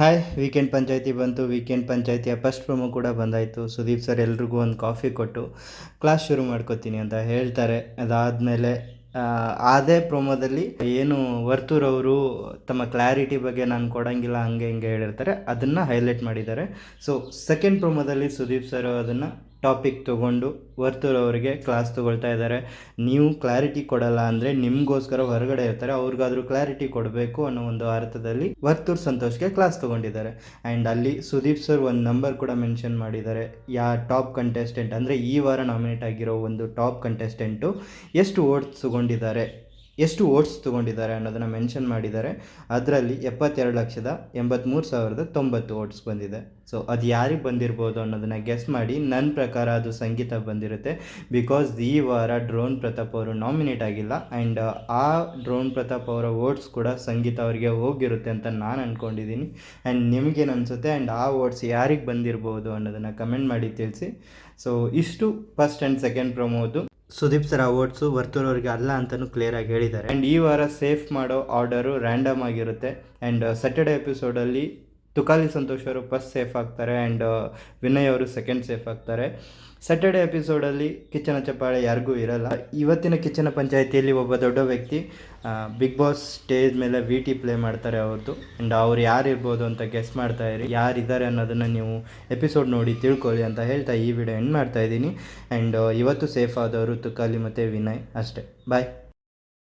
Hi weekend ಪಂಚಾಯತಿ ಬಂತು. Weekend ಪಂಚಾಯಿತಿಯ first promo ಕೂಡ ಬಂದಾಯಿತು. ಸುದೀಪ್ ಸರ್ ಎಲ್ರಿಗೂ ಒಂದು ಕಾಫಿ ಕೊಟ್ಟು ಕ್ಲಾಸ್ ಶುರು ಮಾಡ್ಕೋತೀನಿ ಅಂತ ಹೇಳ್ತಾರೆ. ಅದಾದಮೇಲೆ ಅದೇ ಪ್ರೊಮೋದಲ್ಲಿ ಏನು ವರ್ತೂರ್ ಅವರು ತಮ್ಮ ಕ್ಲಾರಿಟಿ ಬಗ್ಗೆ ನಾನು ಕೊಡೋಂಗಿಲ್ಲ, ಹಂಗೆ ಹಿಂಗೆ ಹೇಳಿರ್ತಾರೆ ಅದನ್ನು ಹೈಲೈಟ್ ಮಾಡಿದ್ದಾರೆ. ಸೊ ಸೆಕೆಂಡ್ ಪ್ರೊಮೋದಲ್ಲಿ ಸುದೀಪ್ ಸರ್ ಅದನ್ನು ಟಾಪಿಕ್ ತೊಗೊಂಡು ಅವರಿಗೆ ಕ್ಲಾಸ್ ತೊಗೊಳ್ತಾ ಇದ್ದಾರೆ. ನೀವು ಕ್ಲಾರಿಟಿ ಕೊಡಲ್ಲ ಅಂದರೆ ನಿಮಗೋಸ್ಕರ ಹೊರಗಡೆ ಇರ್ತಾರೆ. ಅವ್ರಿಗಾದರೂ ಕ್ಲಾರಿಟಿ ಕೊಡಬೇಕು ಅನ್ನೋ ಒಂದು ಅರ್ಥದಲ್ಲಿ ವರ್ತೂರ್ ಸಂತೋಷ್ಗೆ ಕ್ಲಾಸ್ ತೊಗೊಂಡಿದ್ದಾರೆ. ಆ್ಯಂಡ್ ಅಲ್ಲಿ ಸುದೀಪ್ ಸರ್ ಒಂದು ನಂಬರ್ ಕೂಡ ಮೆನ್ಷನ್ ಮಾಡಿದ್ದಾರೆ. ಯಾ ಟಾಪ್ ಕಂಟೆಸ್ಟೆಂಟ್ ಅಂದರೆ ಈ ವಾರ ನಾಮಿನೇಟ್ ಆಗಿರೋ ಒಂದು ಟಾಪ್ ಕಂಟೆಸ್ಟೆಂಟು ಎಷ್ಟು ಓಟ್ಸ್ ತೊಗೊಂಡಿದ್ದಾರೆ. ಎಷ್ಟು ಓಟ್ಸ್ ತೊಗೊಂಡಿದ್ದಾರೆ ಅನ್ನೋದನ್ನು ಮೆನ್ಷನ್ ಮಾಡಿದ್ದಾರೆ. ಅದರಲ್ಲಿ ಎಪ್ಪತ್ತೆರಡು ಲಕ್ಷದ ಎಂಬತ್ತ್ಮೂರು ಸಾವಿರದ ತೊಂಬತ್ತು ಓಟ್ಸ್ ಬಂದಿದೆ. ಸೊ ಅದು ಯಾರಿಗೆ ಬಂದಿರ್ಬೋದು ಅನ್ನೋದನ್ನು ಗೆಸ್ ಮಾಡಿ ನನ್ನ ಪ್ರಕಾರ ಅದು ಸಂಗೀತ ಬಂದಿರುತ್ತೆ. ಬಿಕಾಸ್ ಈ ವಾರ ಡ್ರೋನ್ ಪ್ರತಾಪ್ ಅವರು ನಾಮಿನೇಟ್ ಆಗಿಲ್ಲ ಆ್ಯಂಡ್ ಆ ಡ್ರೋನ್ ಪ್ರತಾಪ್ ಅವರ ಓಟ್ಸ್ ಕೂಡ ಸಂಗೀತ ಅವರಿಗೆ ಹೋಗಿರುತ್ತೆ ಅಂತ ನಾನು ಅಂದ್ಕೊಂಡಿದ್ದೀನಿ ಆ್ಯಂಡ್ ನಿಮಗೇನು ಅನಿಸುತ್ತೆ ಆ್ಯಂಡ್ ಆ ಓಟ್ಸ್ ಯಾರಿಗೆ ಬಂದಿರ್ಬೋದು ಅನ್ನೋದನ್ನು ಕಮೆಂಟ್ ಮಾಡಿ ತಿಳಿಸಿ. ಸೊ ಇಷ್ಟು ಫಸ್ಟ್ ಆ್ಯಂಡ್ ಸೆಕೆಂಡ್ ಪ್ರೊಮೋದು ಸುದೀಪ್ ಸರ್ ಅವಾರ್ಡ್ಸು ಬರ್ತಿರೋರಿಗೆ ಅಲ್ಲ ಅಲ್ಲ ಅಂತಲೂ ಕ್ಲಿಯರಾಗಿ ಹೇಳಿದ್ದಾರೆ. ಆ್ಯಂಡ್ ಈ ವಾರ ಸೇಫ್ ಮಾಡೋ ಆರ್ಡರು ರ್ಯಾಂಡಮ್ ಆಗಿರುತ್ತೆ. ಆ್ಯಂಡ್ ಸ್ಯಾಟರ್ಡೆ ಎಪಿಸೋಡಲ್ಲಿ ತುಕಾಲಿ ಸಂತೋಷ್ ಅವರು ಫಸ್ಟ್ ಸೇಫ್ ಆಗ್ತಾರೆ ಆ್ಯಂಡ್ ವಿನಯ್ ಅವರು ಸೆಕೆಂಡ್ ಸೇಫ್ ಆಗ್ತಾರೆ. ಸ್ಯಾಟರ್ಡೆ ಎಪಿಸೋಡಲ್ಲಿ ಕಿಚ್ಚನ ಚಪ್ಪಾಳೆ ಯಾರಿಗೂ ಇರಲ್ಲ. ಇವತ್ತಿನ ಕಿಚ್ಚನ ಪಂಚಾಯಿತಿಯಲ್ಲಿ ಒಬ್ಬ ದೊಡ್ಡ ವ್ಯಕ್ತಿ ಬಿಗ್ ಬಾಸ್ ಸ್ಟೇಜ್ ಮೇಲೆ ವಿ ಟಿ ಪ್ಲೇ ಮಾಡ್ತಾರೆ ಅವ್ರದ್ದು. ಆ್ಯಂಡ್ ಅವ್ರು ಯಾರು ಇರ್ಬೋದು ಅಂತ ಗೆಸ್ ಮಾಡ್ತಾ ಇರಿ. ಯಾರಿದ್ದಾರೆ ಅನ್ನೋದನ್ನು ನೀವು ಎಪಿಸೋಡ್ ನೋಡಿ ತಿಳ್ಕೊಳ್ಳಿ ಅಂತ ಹೇಳ್ತಾ ಈ ವಿಡಿಯೋ ಎಂಡ್ ಮಾಡ್ತಾ ಇದ್ದೀನಿ. ಆ್ಯಂಡ್ ಇವತ್ತು ಸೇಫ್ ಆದವರು ತುಕಾಲಿ ಮತ್ತು ವಿನಯ್ ಅಷ್ಟೇ. ಬಾಯ್